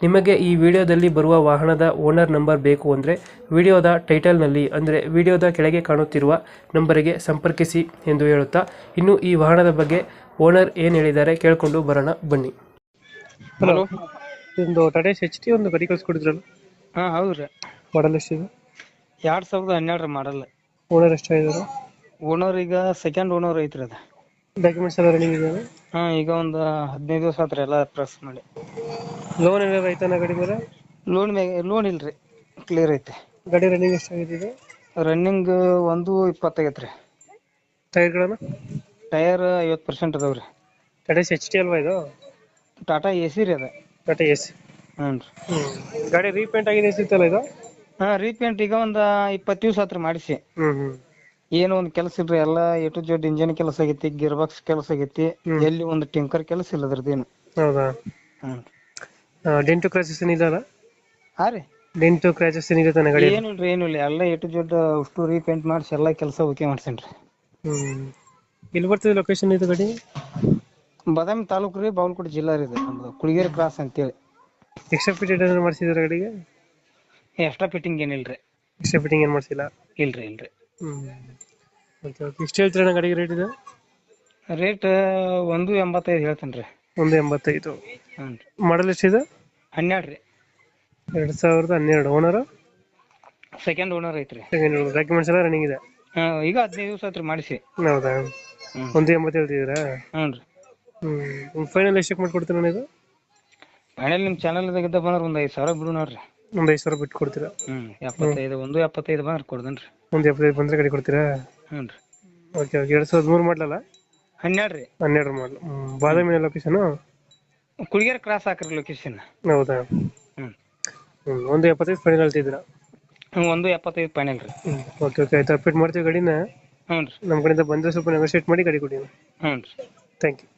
ನಿಮಗೆ ಈ ವಿಡಿಯೋದಲ್ಲಿ ಬರುವ ವಾಹನದ ಓನರ್ ನಂಬರ್ ಬೇಕು ಅಂದರೆ ವಿಡಿಯೋದ ಟೈಟಲ್ನಲ್ಲಿ ಅಂದರೆ ವಿಡಿಯೋದ ಕೆಳಗೆ ಕಾಣುತ್ತಿರುವ ನಂಬರಿಗೆ ಸಂಪರ್ಕಿಸಿ ಎಂದು ಹೇಳುತ್ತಾ ಇನ್ನು ಈ ವಾಹನದ ಬಗ್ಗೆ ಓನರ್ ಏನು ಹೇಳಿದ್ದಾರೆ ಕೇಳಿಕೊಂಡು ಬರೋಣ ಬನ್ನಿ. ಹಲೋ ಒಂದು ಟಾಟಾ ಎಚ್ ಟಿ ಒಂದು ಗಾಡಿ ಹಾಂ ಹಾ ಹೌದ್ರಿ. ಮಾಡಲ್ ಎಷ್ಟಿದೆ ಎರಡು ಸಾವಿರದ ಹನ್ನೆರಡರ ಮಾಡಲ್ಲ ಓನರ್ ಎಷ್ಟಾಗಿದ್ದಾರೆ ಓನರ್ ಈಗ ಸೆಕೆಂಡ್ ಓನರ್ ಐತ್ರಿ ಅದ. ಡಾಕ್ಯುಮೆಂಟ್ಸ್ ಎಲ್ಲ ರೆಡಿ ಹಾ ಈಗ ಒಂದು ಹದಿನೈದು ದಿವಸ ಆತ್ರಿ ಎಲ್ಲ ಪ್ರೆಸ್ ಮಾಡಿ. ಲೋನ್ ಏನಾದ್ರು ಆಯ್ತಾನ ಗಾಡಿ ಮೇಲೆ? ಲೋನ್ ಮ್ಯಾಗ ಲೋನ್ ಇಲ್ರಿ. ಕ್ಲಿಯರ್ ಐತೆ. ಗಾಡಿ ರನ್ನಿಂಗ್ ಎಷ್ಟಾಗಿದೆ ಇದು? ರನ್ನಿಂಗ್ ಒಂದು ಇಪ್ಪತ್ತೈತ್ರಿ ಟೈರ್ಗಳನ್ನು ಟೈರ್ ಐವತ್ ಪರ್ಸೆಂಟ್ ಅದಾವ್ರಿ. ಟಾಟಾ ಎಚ್ ಟಿ ಅಲ್ವಾ ಇದು? ಟಾಟಾ ಎ ಸಿ ರೀ ಅದ. ಟಾಟಾ ಎಸ್ ಹ್ಞೂ ಗಾಡಿ ರೀಪೇಂಟ್ ಆಗಿದೆ ಸಿಗ್ತಲ್ಲ ಇದು? ಹಾಂ ರೀಪೇಂಟ್ ಈಗ ಒಂದು ಇಪ್ಪತ್ತು ದಿವಸ ಆತ್ರಿ ಮಾಡಿಸಿ. ಹ್ಞೂ ಏನು ಒಂದು ಕೆಲಸ ಇಲ್ರಿ ಎಲ್ಲ ಎ ಟು ಜೆಡ್ ಇಂಜಿನ್ ಕೆಲಸ ಆಗೈತಿ ಗಿರ್ಬಾಕ್ಸ್ ಕೆಲಸ ಆಗೈತಿ. ಎಲ್ಲಿ ಒಂದು ಟಿಂಕರ್ ಕೆಲಸ ಇಲ್ಲ ಅದ್ರದ್ದೇನು. ಹೌದಾ? ಹ್ಞೂ ಡೆಂಟು ಕ್ರಾಚಸ್ ಏನಿಲ್ಲ ಹಾ ರೀ. ಡೆಂಟು ಕ್ರಾಚಸ್ ತಾನೆ ಗಾಡಿ ಏನು ಇಲ್ಲ ಎಲ್ಲ ಎ ಟು ಜೆಡ್ ಅಷ್ಟು ರೀಪೇಂಟ್ ಮಾಡಿಸಿ ಎಲ್ಲ ಕೆಲಸ ಓಕೆ ಮಾಡ್ಸೇನ್ರಿ. ಹ್ಮ್. ಎಲ್ಲಿ ಬರ್ತದೆ ಲೊಕೇಶನ್ ಇದು ಗಾಡಿ? ಬಾದಾಮಿ ತಾಲೂಕು ರೀ ಬಾಗಲಕೋಟೆ ಜಿಲ್ಲಾ ರೀ ಇದು ನಮ್ದು. ಕುಳಿಗೇರಿ ಕ್ರಾಸ್ ಅಂತೇಳಿ. ಎಕ್ಸ್ಟ್ರಾ ಫಿಟೆಡ್ ಏನಾದ್ರು ಮಾಡಿಸಿದ್ರೆ ಗಾಡಿಗೆ? ಎಕ್ಸ್ಟ್ರಾ ಫಿಟ್ಟಿಂಗ್ ರೀ ಎಕ್ಸ್ಟ್ರಾ ಫಿಟ್ಟಿಂಗ್ ಏನು ಮಾಡಿಸಿಲ್ಲ? ಇಲ್ರಿ ಇಲ್ರಿ. ಹ್ಮ್. ಓಕೆ ಓಕೆ ಎಷ್ಟು ಹೇಳ್ತೀರಣ್ಣ ಗಾಡಿಗೆ ರೇಟ್ ಇದು? ರೇಟ್ ಒಂದು ಎಂಬತ್ತೈದು ಹೇಳ್ತೇನೆ ರೀ ಒಂದು ಎಂಬತ್ತೈದು. ಹ್ಞೂ ರೀ ಮಾಡಲ್ ಎಷ್ಟಿದೆ? ಹನ್ನೆರಡು ರೀ. ಎರಡು ಸಾವಿರದ ಹನ್ನೆರಡು ಓನರ್ ಸೆಕೆಂಡ್ ಓನರ್ ಐತ್ರಿ. ಡಾಕ್ಯುಮೆಂಟ್ಸ್ ಎಲ್ಲ ರನ್ನಿಂಗ್ ಇದೆ? ಹಾಂ ಈಗ ಹದಿನೈದು ದಿವಸ ಆತ್ರಿ ಮಾಡಿಸಿ. ಹೌದಾ? ಒಂದು ಎಂಬತ್ತು ಹೇಳ್ತಿದ್ದೀರಾ? ಹ್ಞೂ ರೀ. ಹ್ಮ್. ಫೈನಲ್ ಎಷ್ಟಕ್ಕೆ ಮಾಡ್ಕೊಡ್ತೀರಾ ಇದು ಫೈನಲ್ ನಿಮ್ಮ ಚಾನಲ್ದಾಗಿದ್ದ ಬಂದ್ರೆ ಒಂದು ಐದು ಸಾವಿರ ಬಿಡು ನೋಡ್ರಿ ಒಂದು ಐದು ಸಾವಿರ ಬಿಟ್ಟು ಕೊಡ್ತೀರಾ? ಹ್ಞೂ ಎಪ್ಪತ್ತೈದು ಒಂದು ಎಪ್ಪತ್ತೈದು ಬಂದ್ರೆ ಕೊಡ್ದೇನೆ ರೀ. ಒಂದು ಎಪ್ಪತ್ತೈದು ಬಂದರೆ ಗಾಡಿ ಕೊಡ್ತೀರಾ? ಹ್ಞೂ ರೀ. ಓಕೆ ಓಕೆ ಎರಡು ಸಾವಿರದ ಮೂರು ಮಾಡಲಲ್ಲ? ಹನ್ನೆರಡು ರೀ. ಹನ್ನೆರಡು ಮಾಡಲು ಬಾದಾಮಿ ಲೊಕೇಶನು ಕುಳಗೇರಿ ಕ್ರಾಸ್ ಹಾಕ್ರಿ ಲೊಕೇಶನ್ ಹೌದಾ? ಹ್ಞೂ ಹ್ಮ್ ಒಂದು ಎಪ್ಪತ್ತೈದು ಫೈನಲ್ ಹೇಳ್ತಿದ್ದೀರಾ? ಹ್ಞೂ ಒಂದು ಎಪ್ಪತ್ತೈದು ಫೈನಲ್ ರೀ. ಹ್ಮ್ ಓಕೆ ಓಕೆ ಆಯ್ತು. ಅಪ್ಡೇಟ್ ಮಾಡ್ತೀವಿ ಗಾಡಿನ. ಹ್ಞೂ ರೀ. ನಮ್ಮ ಕಡೆಯಿಂದ ಬಂದರೆ ಸ್ವಲ್ಪ ನೆಗೋಷಿಯೇಟ್ ಮಾಡಿ ಗಾಡಿ ಕೊಡಿ. ಹ್ಞೂ ರೀ. Thank you